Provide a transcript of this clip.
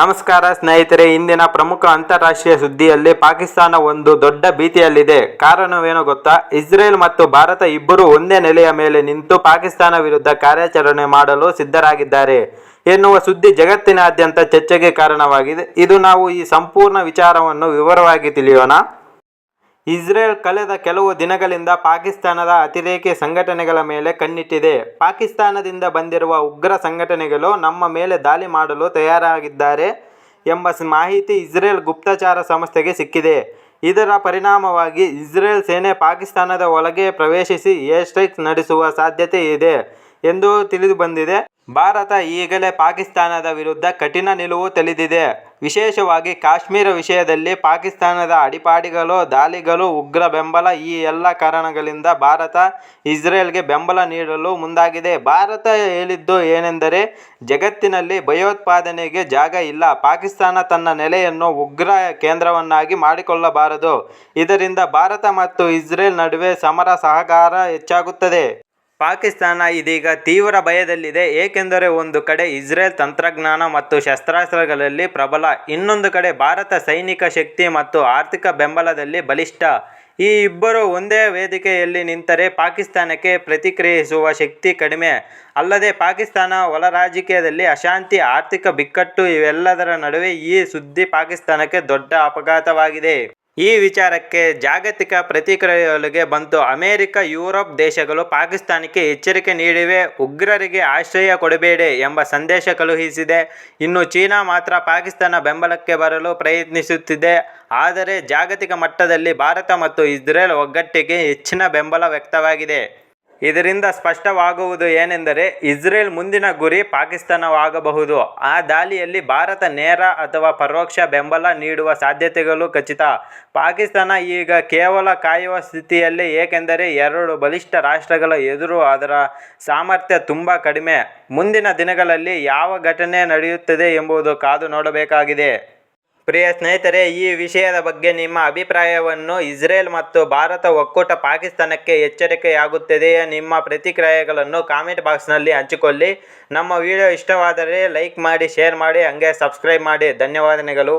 ನಮಸ್ಕಾರ ಸ್ನೇಹಿತರೆ, ಇಂದಿನ ಪ್ರಮುಖ ಅಂತಾರಾಷ್ಟ್ರೀಯ ಸುದ್ದಿಯಲ್ಲಿ ಪಾಕಿಸ್ತಾನ ಒಂದು ದೊಡ್ಡ ಭೀತಿಯಲ್ಲಿದೆ. ಕಾರಣವೇನು ಗೊತ್ತಾ? ಇಸ್ರೇಲ್ ಮತ್ತು ಭಾರತ ಇಬ್ಬರು ಒಂದೇ ನೆಲೆಯ ಮೇಲೆ ನಿಂತು ಪಾಕಿಸ್ತಾನ ವಿರುದ್ಧ ಕಾರ್ಯಾಚರಣೆ ಮಾಡಲು ಸಿದ್ಧರಾಗಿದ್ದಾರೆ. ಎನ್ನುವ ಸುದ್ದಿ ಜಗತ್ತಿನಾದ್ಯಂತ ಚರ್ಚೆಗೆ ಕಾರಣವಾಗಿದೆ. ಇದು ನಾವು ಈ ಸಂಪೂರ್ಣ ವಿಚಾರವನ್ನು ವಿವರವಾಗಿ ತಿಳಿಯೋಣ. ಇಸ್ರೇಲ್ ಕಳೆದ ಕೆಲವು ದಿನಗಳಿಂದ ಪಾಕಿಸ್ತಾನದ ಅತಿರೇಕಿ ಸಂಘಟನೆಗಳ ಮೇಲೆ ಕಣ್ಣಿಟ್ಟಿದೆ. ಪಾಕಿಸ್ತಾನದಿಂದ ಬಂದಿರುವ ಉಗ್ರ ಸಂಘಟನೆಗಳು ನಮ್ಮ ಮೇಲೆ ದಾಳಿ ಮಾಡಲು ತಯಾರಾಗಿದ್ದಾರೆ ಎಂಬ ಮಾಹಿತಿ ಇಸ್ರೇಲ್ ಗುಪ್ತಚಾರ ಸಂಸ್ಥೆಗೆ ಸಿಕ್ಕಿದೆ. ಇದರ ಪರಿಣಾಮವಾಗಿ ಇಸ್ರೇಲ್ ಸೇನೆ ಪಾಕಿಸ್ತಾನದ ಒಳಗೆ ಪ್ರವೇಶಿಸಿ ಏರ್ ಸ್ಟ್ರೈಕ್ ನಡೆಸುವ ಸಾಧ್ಯತೆ ಇದೆ ಎಂದು ತಿಳಿದುಬಂದಿದೆ. ಭಾರತ ಈಗಲೇ ಪಾಕಿಸ್ತಾನದ ವಿರುದ್ಧ ಕಠಿಣ ನಿಲುವು ತಳೆದಿದೆ. ವಿಶೇಷವಾಗಿ ಕಾಶ್ಮೀರ ವಿಷಯದಲ್ಲಿ ಪಾಕಿಸ್ತಾನದ ಅಡಿಪಾಡಿಗಳು, ದಾಳಿಗಳು, ಉಗ್ರ ಬೆಂಬಲ ಈ ಎಲ್ಲ ಕಾರಣಗಳಿಂದ ಭಾರತ ಇಸ್ರೇಲ್ಗೆ ಬೆಂಬಲ ನೀಡಲು ಮುಂದಾಗಿದೆ. ಭಾರತ ಹೇಳಿದ್ದು ಏನೆಂದರೆ, ಜಗತ್ತಿನಲ್ಲಿ ಭಯೋತ್ಪಾದನೆಗೆ ಜಾಗ ಇಲ್ಲ. ಪಾಕಿಸ್ತಾನ ತನ್ನ ನೆಲೆಯನ್ನು ಉಗ್ರ ಕೇಂದ್ರವನ್ನಾಗಿ ಮಾಡಿಕೊಳ್ಳಬಾರದು. ಇದರಿಂದ ಭಾರತ ಮತ್ತು ಇಸ್ರೇಲ್ ನಡುವೆ ಸಮರ ಸಹಕಾರ ಹೆಚ್ಚಾಗುತ್ತದೆ. ಪಾಕಿಸ್ತಾನ ಇದೀಗ ತೀವ್ರ ಭಯದಲ್ಲಿದೆ, ಏಕೆಂದರೆ ಒಂದು ಕಡೆ ಇಸ್ರೇಲ್ ತಂತ್ರಜ್ಞಾನ ಮತ್ತು ಶಸ್ತ್ರಾಸ್ತ್ರಗಳಲ್ಲಿ ಪ್ರಬಲ, ಇನ್ನೊಂದು ಕಡೆ ಭಾರತ ಸೈನಿಕ ಶಕ್ತಿ ಮತ್ತು ಆರ್ಥಿಕ ಬೆಂಬಲದಲ್ಲಿ ಬಲಿಷ್ಠ. ಈ ಇಬ್ಬರು ಒಂದೇ ವೇದಿಕೆಯಲ್ಲಿ ನಿಂತರೆ ಪಾಕಿಸ್ತಾನಕ್ಕೆ ಪ್ರತಿಕ್ರಿಯಿಸುವ ಶಕ್ತಿ ಕಡಿಮೆ. ಅಲ್ಲದೆ ಪಾಕಿಸ್ತಾನ ಒಳ ರಾಜಕೀಯದಲ್ಲಿ ಅಶಾಂತಿ, ಆರ್ಥಿಕ ಬಿಕ್ಕಟ್ಟು ಇವೆಲ್ಲದರ ನಡುವೆ ಈ ಸುದ್ದಿ ಪಾಕಿಸ್ತಾನಕ್ಕೆ ದೊಡ್ಡ ಅಪಘಾತವಾಗಿದೆ. ಈ ವಿಚಾರಕ್ಕೆ ಜಾಗತಿಕ ಪ್ರತಿಕ್ರಿಯೆಯೊಳಗೆ ಬಂತು. ಅಮೆರಿಕ, ಯುರೋಪ್ ದೇಶಗಳು ಪಾಕಿಸ್ತಾನಕ್ಕೆ ಎಚ್ಚರಿಕೆ ನೀಡಿವೆ. ಉಗ್ರರಿಗೆ ಆಶ್ರಯ ಕೊಡಬೇಡಿ ಎಂಬ ಸಂದೇಶ ಕಳುಹಿಸಿದೆ. ಇನ್ನು ಚೀನಾ ಮಾತ್ರ ಪಾಕಿಸ್ತಾನ ಬೆಂಬಲಕ್ಕೆ ಬರಲು ಪ್ರಯತ್ನಿಸುತ್ತಿದೆ. ಆದರೆ ಜಾಗತಿಕ ಮಟ್ಟದಲ್ಲಿ ಭಾರತ ಮತ್ತು ಇಸ್ರೇಲ್ ಒಗ್ಗಟ್ಟಿಗೆ ಹೆಚ್ಚಿನ ಬೆಂಬಲ ವ್ಯಕ್ತವಾಗಿದೆ. ಇದರಿಂದ ಸ್ಪಷ್ಟವಾಗುವುದು ಏನೆಂದರೆ ಇಸ್ರೇಲ್ ಮುಂದಿನ ಗುರಿ ಪಾಕಿಸ್ತಾನವಾಗಬಹುದು. ಆ ದಾಳಿಯಲ್ಲಿ ಭಾರತ ನೇರ ಅಥವಾ ಪರೋಕ್ಷ ಬೆಂಬಲ ನೀಡುವ ಸಾಧ್ಯತೆಗಳು ಖಚಿತ. ಪಾಕಿಸ್ತಾನ ಈಗ ಕೇವಲ ಕಾಯುವ ಸ್ಥಿತಿಯಲ್ಲಿ, ಏಕೆಂದರೆ ಎರಡು ಬಲಿಷ್ಠ ರಾಷ್ಟ್ರಗಳ ಎದುರು ಅದರ ಸಾಮರ್ಥ್ಯ ತುಂಬ ಕಡಿಮೆ. ಮುಂದಿನ ದಿನಗಳಲ್ಲಿ ಯಾವ ಘಟನೆ ನಡೆಯುತ್ತದೆ ಎಂಬುದು ಕಾದು ನೋಡಬೇಕಾಗಿದೆ. ಪ್ರಿಯ ಸ್ನೇಹಿತರೆ, ಈ ವಿಷಯದ ಬಗ್ಗೆ ನಿಮ್ಮ ಅಭಿಪ್ರಾಯವನ್ನು ಇಸ್ರೇಲ್ ಮತ್ತು ಭಾರತ ಒಕ್ಕೂಟ ಪಾಕಿಸ್ತಾನಕ್ಕೆ ಎಚ್ಚರಿಕೆಯಾಗುತ್ತದೆಯೇ ನಿಮ್ಮ ಪ್ರತಿಕ್ರಿಯೆಗಳನ್ನು ಕಾಮೆಂಟ್ ಬಾಕ್ಸ್ನಲ್ಲಿ ಹಂಚಿಕೊಳ್ಳಿ. ನಮ್ಮ ವಿಡಿಯೋ ಇಷ್ಟವಾದರೆ ಲೈಕ್ ಮಾಡಿ ಶೇರ್ ಮಾಡಿ, ಹಂಗೆ ಸಬ್ಸ್ಕ್ರೈಬ್ ಮಾಡಿ. ಧನ್ಯವಾದಗಳು